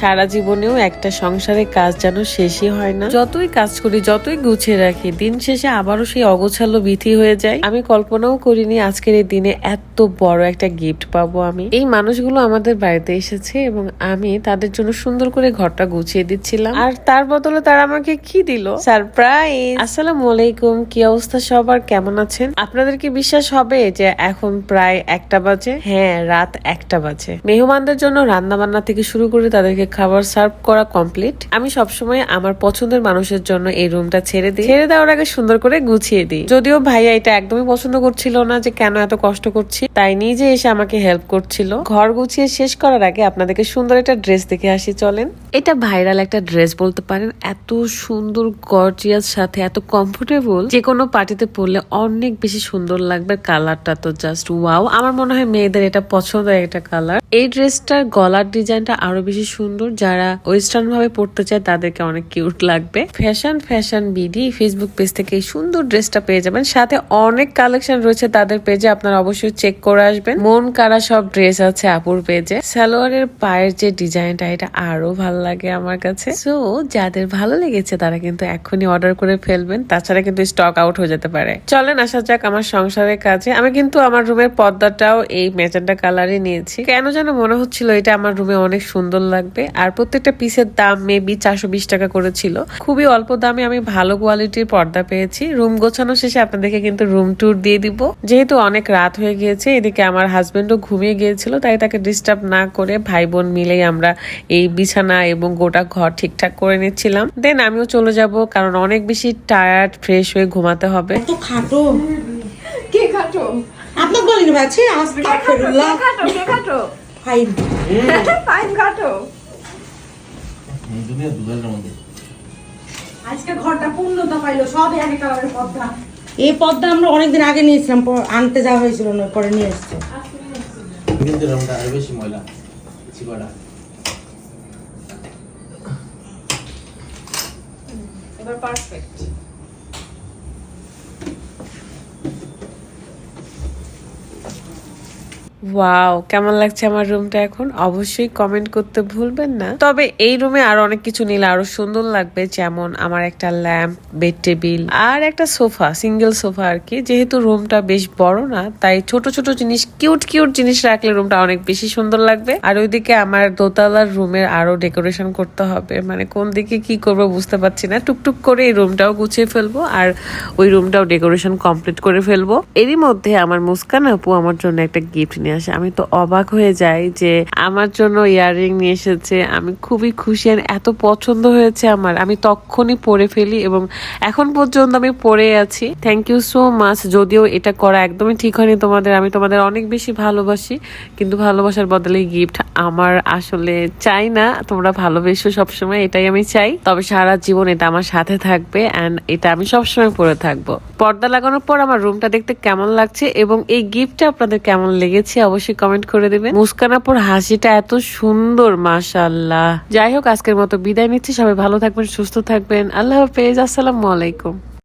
সারা জীবনেও একটা সংসারের কাজ যেন শেষই হয় না। যতই কাজ করি, যতই গুছিয়ে রাখি, দিন শেষে আবারও সেই অগোছালো বিথি হয়ে যায়। আমি কল্পনাও করিনি আজকের এই দিনে এত বড় একটা গিফট পাবো আমি। এই মানুষগুলো আমাদের বাড়িতে এসেছে এবং আমি তাদের জন্য সুন্দর করে ঘরটা গুছিয়ে দিচ্ছিলাম। আর তার বদলে তারা আমাকে কি দিল? সারপ্রাইজ আসসালামু আলাইকুম, কি অবস্থা সবার? কেমন আছেন? আপনাদের কি বিশ্বাস হবে যে এখন প্রায় একটা বাজে? হ্যাঁ রাত একটা বাজে। মেহমানদের জন্য রান্না বান্না থেকে শুরু করে তাদেরকে খাবার সার্ভ করা কমপ্লিট আমি সবসময় আমার পছন্দের মানুষের জন্য এই রুমটা ছেড়ে দিই। ছেড়ে দেওয়ার আগে সুন্দর করে গুছিয়ে দিই। যদিও ভাইয়া এটা একদমই পছন্দ করছিল না যে কেন এত কষ্ট করছি, তাই নিজে এসে আমাকে হেল্প করছিল। ঘর গুছিয়ে শেষ করার আগে আপনাদেরকে সুন্দর একটা ড্রেস দেখে আসি, চলেন। এটা ভাইরাল একটা ড্রেস বলতে পারেন। এত সুন্দর গর্জিয়াস সাথে এত কমফোর্টেবল যে কোনো পার্টিতে পরলে অনেক বেশি সুন্দর লাগবে কালারটা তো জাস্ট ওয়াও আমার মনে হয় মেয়েদের এটা পছন্দের একটা কালার এই ড্রেসটার গলার ডিজাইনটা আরও বেশি সুন্দর। যারা ওয়েস্টার্ন ভাবে পড়তে চায়, তাদেরকে অনেক কিউট লাগবে। Fashion fashion BD, Facebook page থেকে এই সুন্দর ড্রেসটা পেয়ে যাবেন। সাথে অনেক কালেকশন রয়েছে তাদের পেজে, আপনারা অবশ্যই চেক করে আসবেন। মন কারা সব ড্রেস আছে আপুর পেজে। সালোয়ারের পায়ের যে ডিজাইনটা, এটা আরও ভালো লাগে আমার কাছে। সো যাদের ভালো লেগেছে, তারা কিন্তু এখনই অর্ডার করে ফেলবেন। তাছাড়া কিন্তু স্টক আউট হয়ে যেতে পারে। চলেন আসা যাক আমার সংসারের কাজে। আমি কিন্তু আমার রুমের পর্দাটাও এই ম্যাজেন্টা কালারই নিয়েছি। কেন যেন মনে হচ্ছিল এটা আমার রুমে অনেক সুন্দর লাগবে। আর প্রত্যেকটা পিসের দাম মেবি চারশো বিশ টাকা করেছিল খুবই অল্প দামে আমি ভালো কোয়ালিটির পর্দা পেয়েছি। রুম গোছানো শেষে আপনাদেরকে কিন্তু রুম ট্যুর দিয়ে দিব। যেহেতু অনেক রাত হয়ে গিয়েছে এদিকে আমার হাজবেন্ডও ঘুমিয়ে গিয়েছিল তাই তাকে ডিস্টার্ব না করে ভাই বোন মিলেই আমরা এই বিছানা এবং গোটা ঘর ঠিকঠাক করে নিচ্ছিলাম। দেন আমিও চলে যাব কারণ অনেক বেশি টায়ার্ড ফ্রেশ হয়ে ঘুমাতে হবে। তো খাটো। কে খাটো? আপনাকে বলিনি কে খাটো? কে খাটো? ফাইন ফাইন মধ্যে। আজকে ঘরটা পূর্ণতা পাইলো সব এক কালারের পর্দা। এই পর্দা আমরা অনেকদিন আগে নিয়েছিলাম পর- আনতে যাওয়া হয়েছিল না পরে নিয়ে এসছে। কিন্তু রংটা আরও বেশি ময়লা চিপাটা এবার পারফেক্ট ওয়াও কেমন লাগছে আমার রুমটা এখন? অবশ্যই কমেন্ট করতে ভুলবেন না। তবে এই রুমে আরও অনেক কিছু নিলে আরও সুন্দর লাগবে, যেমন আমার একটা ল্যাম্প বেড টেবিল আর একটা সোফা সিঙ্গেল সোফা আর কি। যেহেতু রুমটা বেশ বড় না, তাই ছোট ছোট জিনিস কিউট কিউট জিনিস রাখলে রুমটা অনেক বেশি সুন্দর লাগবে। আর ওইদিকে আমার দোতলার রুমের আরও ডেকোরেশন করতে হবে। মানে কোন দিকে কি করব বুঝতে পারছি না। টুকটুক করে এই রুমটাও গুছিয়ে ফেলব আর ওই রুমটাও ডেকোরেশন কমপ্লিট করে ফেলব। এরই মধ্যে আমার মুস্কান আপু আমার জন্য একটা গিফট নিয়ে আসে, আমি তো অবাক হয়ে যাই যে আমার জন্য ইয়াররিং নিয়ে এসেছে। আমি খুবই খুশি আর এত পছন্দ হয়েছে আমার। আমি তখনই পরে ফেলি এবং এখন পর্যন্ত আমি পরে আছি। থ্যাংক ইউ সো মাচ যদিও এটা করা একদমই ঠিক হয়নি তোমাদের। আমি তোমাদের অনেক বেশি ভালোবাসি, কিন্তু ভালোবাসার বদলে গিফট আমার আসলে চাই না। তোমরা ভালোবেসো সবসময়, এটাই আমি চাই। তবে সারা জীবন এটা আমার সাথে থাকবে অ্যান্ড এটা আমি সবসময় পরে থাকব। পর্দা লাগানোর পর আমার রুমটা দেখতে কেমন লাগছে এবং এই গিফটটা আপনাদের কেমন লেগেছে অবশ্যই কমেন্ট করে দেবেন। মুস্কানাপুর হাসিটা এত সুন্দর মাশাল্লাহ যাই হোক, আজকের মতো বিদায় নিচ্ছি। সবাই ভালো থাকবেন, সুস্থ থাকবেন। আল্লাহ হাফেজ, আসসালামু আলাইকুম।